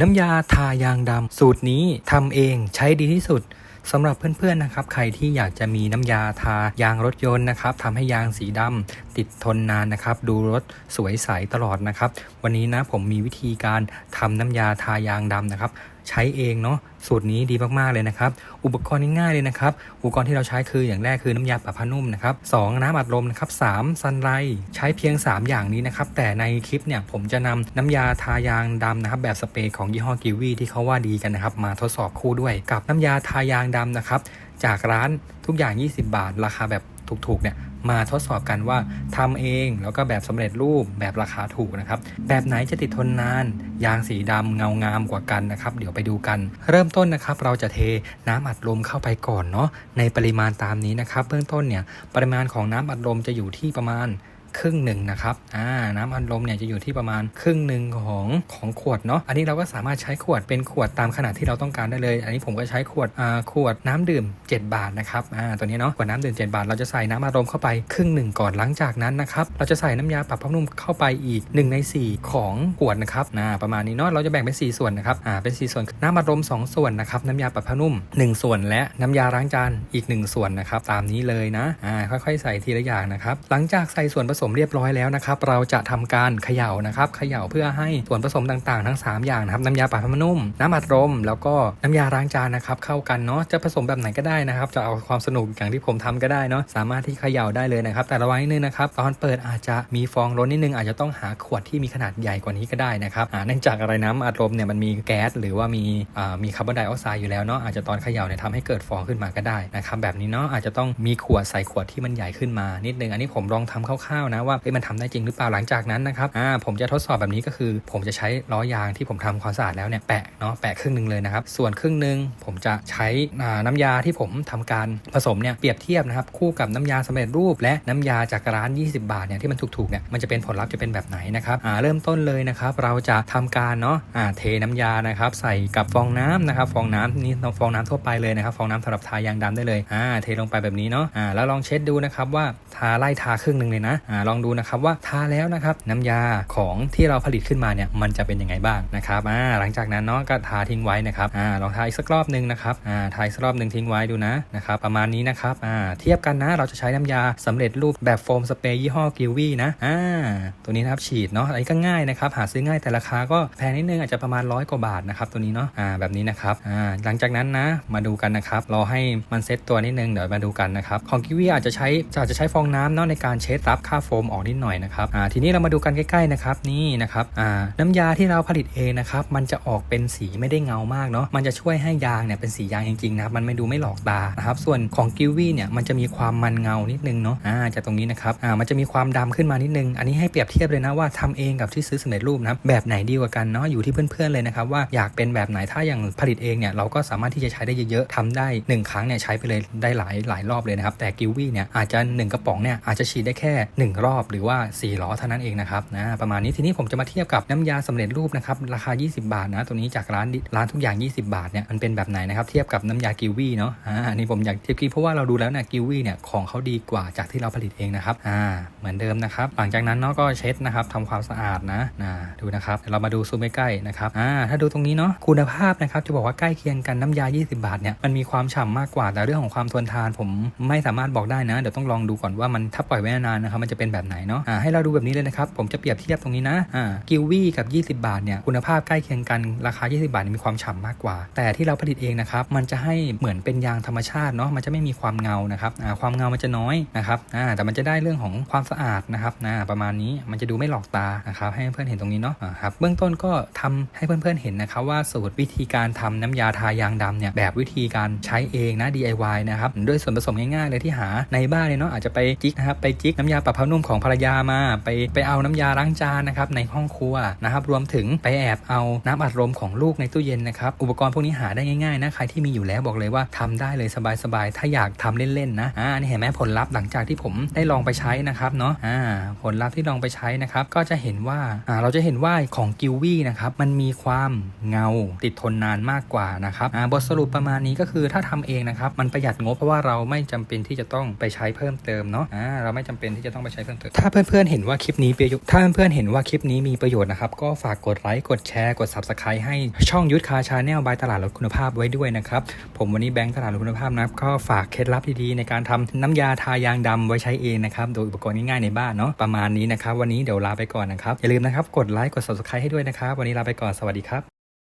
น้ำยาทายางดำสูตรนี้ทำเองใช้ดีที่สุดสำหรับเพื่อนๆนะครับ ใครที่อยากจะมีน้ำยาทายางรถยนต์นะครับทำให้ยางสีดำติดทนนานนะครับ ดูรถสวยใสตลอดนะครับ วันนี้นะผมมีวิธีการทำน้ำยาทายางดำนะครับใช้เองเนาะสูตรนี้ดีมากๆเลยนะครับ อุปกรณ์ง่ายๆเลยนะครับ อุปกรณ์ที่เราใช้คืออย่างแรกคือน้ำยาปรับผ้านุ่มนะครับสองน้ำอัดลมนะครับสามซันไรใช้เพียง 3 อย่างนี้นะครับ แต่ในคลิปเนี่ยผมจะนำน้ำยาทายางดำนะครับ แบบสเปรย์ของยี่ห้อกิวีที่เขาว่าดีกันนะครับ มาทดสอบคู่ด้วย กับน้ำยาทายางดำนะครับจากร้านทุกอย่าง 20 บาท ราคาแบบ ถูกๆเนี่ยมาทดสอบกันว่าทำเองแล้วก็แบบสำเร็จรูปแบบราคาถูกนะครับ แบบไหนจะติดทนนาน ยางสีดำเงางามกว่ากันนะครับ เดี๋ยวไปดูกัน เริ่มต้นนะครับ เราจะเทน้ำอัดลมเข้าไปก่อนเนาะในปริมาณตามนี้นะครับ เบื้องต้นเนี่ยปริมาณของน้ำอัดลมจะอยู่ที่ประมาณ ครึ่งหนึ่งนะครับอ่าน้ำอัดลมเนี่ยจะอยู่ที่ประมาณครึ่งหนึ่งของของขวดเนาะอันนี้เราก็สามารถใช้ขวดเป็นขวดตามขนาดที่เราต้องการได้เลย อันนี้ผมก็ใช้ขวดอ่าขวดน้ำดื่ม 7 บาทนะครับอ่าตัวนี้เนาะขวดน้ำดื่ม 7 บาท เราจะใส่น้ำอัดลมเข้าไปครึ่งหนึ่งก่อนหลังจากนั้นนะครับเราจะใส่น้ำยาปรับผ้านุ่มเข้าไปอีก 1 ใน 4 ของขวดนะครับอ่าประมาณนี้เนาะเราจะแบ่งเป็น 4 ส่วนนะครับอ่าเป็น 4 ส่วนน้ำอัดลม 2 ส่วนนะครับน้ำยาปรับผ้านุ่ม 1 ส่วน และน้ำยาล้างจานอีก 1 ส่วนนะครับตามนี้เลยนะอ่าค่อยๆ ใส่ทีละอย่างนะครับหลังจากใส่ส่วนผสมเรียบร้อยแล้วนะครับ เราจะทำการเขย่านะครับเขย่าเพื่อให้ส่วนผสมต่างๆ ทั้ง 3 อย่างนะครับน้ำยาปรับผ้านุ่ม น้ำอัดลมแล้วก็น้ำยาล้างจานนะครับเข้ากันเนาะจะผสมแบบไหนก็ได้นะครับ จะเอาความสนุกอย่างที่ผมทำก็ได้เนาะสามารถที่เขย่าได้เลยนะครับ แต่ระวังนิดนึงนะครับตอนเปิดอาจจะมีฟองล้นนิดนึงอาจจะต้องหาขวดที่มีขนาดใหญ่กว่านี้ก็ได้นะครับเนื่องจากอะไรน้ำอัดลมเนี่ยมันมีแก๊สหรือว่ามีมีคาร์บอนไดออกไซด์อยู่แล้วเนาะอาจจะตอนเขย่าเนี่ยทำให้เกิดฟองขึ้นมาก็ได้นะครับแบบนี้เนาะอาจจะต้องมีขวดใส่ขวดที่มันใหญ่ขึ้นมานิดนึงอันนี้ผมลองทำคร่าวๆนะว่าเอ้ยมันทำได้จริงหรือเปล่าหลังจากนั้นนะครับอ่าผมจะทดสอบแบบนี้ก็คือ ผมจะใช้ล้อยางที่ผมทำความสะอาดแล้วเนี่ยแปะเนาะแปะครึ่งหนึ่งเลยนะครับส่วนครึ่งหนึ่งผมจะใช้น้ำยาที่ผมทำการผสมเนี่ยเปรียบเทียบนะครับคู่กับน้ำยาสำเร็จรูป และน้ำยาจากร้าน 20 บาทเนี่ยที่มันถูกๆเนี่ยมันจะเป็นผลลัพธ์จะเป็นแบบไหนนะครับอ่าเริ่มต้นเลยนะครับเราจะทำการเนาะอ่าเทน้ำยานะครับใส่กับฟองน้ำนะครับฟองน้ำนี่ฟองน้ำทั่วไปเลยนะครับฟองน้ำสำหรับทายางดำได้เลยอ่าเทลงไปแบบนี้เนาะอ่าแล้วลองเช็ดดูนะครับว่าทาไล่ทาครึ่งหนึ่งเลยนะอ่าลองดูนะครับว่าทาแล้วนะครับน้ำยาของที่เราผลิตขึ้นมาเนี่ยมันจะเป็นยังไงบ้างนะครับอ่าหลังจากนั้นเนาะก็ทาทิ้งไว้นะครับอ่าลองทาอีกสักรอบหนึ่งนะครับอ่าทาอีกสักรอบหนึ่งทิ้งไว้ดูนะนะครับประมาณนี้นะครับอ่าเทียบกันนะเราจะใช้น้ำยาสำเร็จรูปแบบโฟมสเปรย์ยี่ห้อกิวีนะอ่าตัวนี้นะครับฉีดเนาะอันนี้ก็ง่ายนะครับหาซื้อง่ายแต่ราคาก็แพงนิดนึงอาจจะประมาณร้อยกว่าบาทนะครับตัวนี้เนาะอ่าแบบนี้นะครับอ่าหลังจากนั้นนะมาดูกันนะครับรอให้มันเซ็ตตัวนิดนึงเดี๋ยวมาดูกันนะครับของกิวีอาจจะใช้อาจจะใช้ฟองน้ำเนาะในการเช็ดรับค่าโฟมออกนิดหน่อยนะครับอ่าทีนี้เรามาดูกันใกล้ๆนะครับนี่นะครับอ่าน้ำยาที่เราผลิตเองนะครับมันจะออกเป็นสีไม่ได้เงามากเนาะมันจะช่วยให้ยางเนี่ยเป็นสียางจริงๆนะครับมันไม่ดูไม่หลอกตานะครับส่วนของกิวี่เนี่ยมันจะมีความมันเงานิดนึงเนาะอ่าจากตรงนี้นะครับอ่ามันจะมีความดำขึ้นมานิดนึง อันนี้ให้เปรียบเทียบเลยนะว่าทำเองกับที่ซื้อสำเร็จรูปนะแบบไหนดีกว่ากันเนาะอยู่ที่เพื่อนๆเลยนะครับว่าอยากเป็นแบบไหนถ้าอย่างผลิตเองเนี่ยเราก็สามารถที่จะใช้ได้เยอะๆทำได้ 1 ครั้งเนี่ยใช้ไปเลยได้หลายหลายรอบเลยนะครับแต่กิวีเนี่ยอาจจะ 1 กระป๋องเนี่ยอาจจะฉีดได้แค่1 รอบหรือว่า 4 ล้อเท่านั้นเองนะครับนะประมาณนี้ทีนี้ผมจะมาเทียบกับน้ำยาสำเร็จรูปนะครับราคา 20 บาทนะตัวนี้จากร้านร้านทุกอย่าง 20 บาทเนี่ยมันเป็นแบบไหนนะครับเทียบกับน้ำยากิวีเนาะอ่าอันนี้ผมอยากเทียบกิเพราะว่าเราดูแล้วเนี่ยกิวีเนี่ยของเขาดีกว่าจากที่เราผลิตเองนะครับอ่าเหมือนเดิมนะครับหลังจากนั้นเนาะก็เช็ดนะครับทำความสะอาดนะนะดูนะครับเดี๋ยวเรามาดูซูมใกล้ๆนะครับอ่าถ้าดูตรงนี้เนาะคุณภาพนะครับจะบอกว่าใกล้เคียงกันน้ำยา 20 บาทเนี่ยมันมีความฉ่ำมากกว่าแต่เรื่องของความทนทานผมไม่สามารถบอกได้นะ เดี๋ยวต้องลองดูก่อนว่ามันถ้าปล่อยไว้นานนะครับมันจะเป็นแบบไหนเนาะให้เราดูแบบนี้เลยนะครับ ผมจะเปรียบเทียบตรงนี้นะกิวี่กับ 20 บาทเนี่ยคุณภาพใกล้เคียงกันราคา 20 บาทมีความฉ่ำมากกว่า แต่ที่เราผลิตเองนะครับมันจะให้เหมือนเป็นยางธรรมชาติเนาะมันจะไม่มีความเงานะครับความเงามันจะน้อยนะครับแต่มันจะได้เรื่องของความสะอาดนะครับประมาณนี้มันจะดูไม่หลอกตานะครับให้เพื่อนๆเห็นตรงนี้เนาะครับเบื้องต้นก็ทำให้เพื่อนๆเห็นนะครับว่าสูตรวิธีการทำน้ำยาทายางดำเนี่ยแบบวิธีการใช้เองนะ DIY นะครับด้วยส่วนผสมง่ายๆเลยที่หาในบ้านเลยเนาะอาจจะไปจิกนะครับไปจิกน้ำยาปรับผ้านุ่มของภรรยามา ไปไปเอาน้ำยาล้างจานนะครับในห้องครัวนะครับรวมถึงไปแอบเอาน้ำอัดลมของลูกในตู้เย็นนะครับอุปกรณ์พวกนี้หาได้ง่ายๆนะใครที่มีอยู่แล้วบอกเลยว่าทำได้เลยสบายๆถ้าอยากทำเล่นๆนะอ่านี่เห็นไหมผลลัพธ์หลังจากที่ผมได้ลองไปใช้นะครับเนาะอ่าผลลัพธ์ที่ลองไปใช้นะครับก็จะเห็นว่าอ่าเราจะเห็นว่าของกิววี่นะครับมันมีความเงาติดทนนานมากกว่านะครับอ่าบทสรุปประมาณนี้ก็คือถ้าทำเองนะครับมันประหยัดงบเพราะว่าเราไม่จำเป็นที่จะต้องไปใช้เพิ่มเติมเนาะอ่าเราไม่จำเป็นที่จะต้องไปใช้เพิ่มเติมถ้าเพื่อนๆเห็นว่าคลิปนี้ประโยชน์ถ้าเพื่อนๆเห็นว่าคลิปนี้มีประโยชน์นะครับ ก็ฝากกดไลค์กดแชร์กด subscribe ให้ช่องยุทธคาชาแนลบายตลาดรถคุณภาพไว้ด้วยนะครับ ผมวันนี้แบงค์ตลาดรถคุณภาพนะก็ฝากเคล็ดลับดีๆในการทำน้ำยาทายางดำไว้ใช้เองนะครับโดยอุปกรณ์ง่ายๆในบ้านเนาะประมาณนี้นะครับวันนี้เดี๋ยวลาไปก่อนนะครับอย่าลืมนะครับกดไลค์กด subscribe ให้ด้วยนะครับวันนี้ลาไปก่อนสวัสดีครับ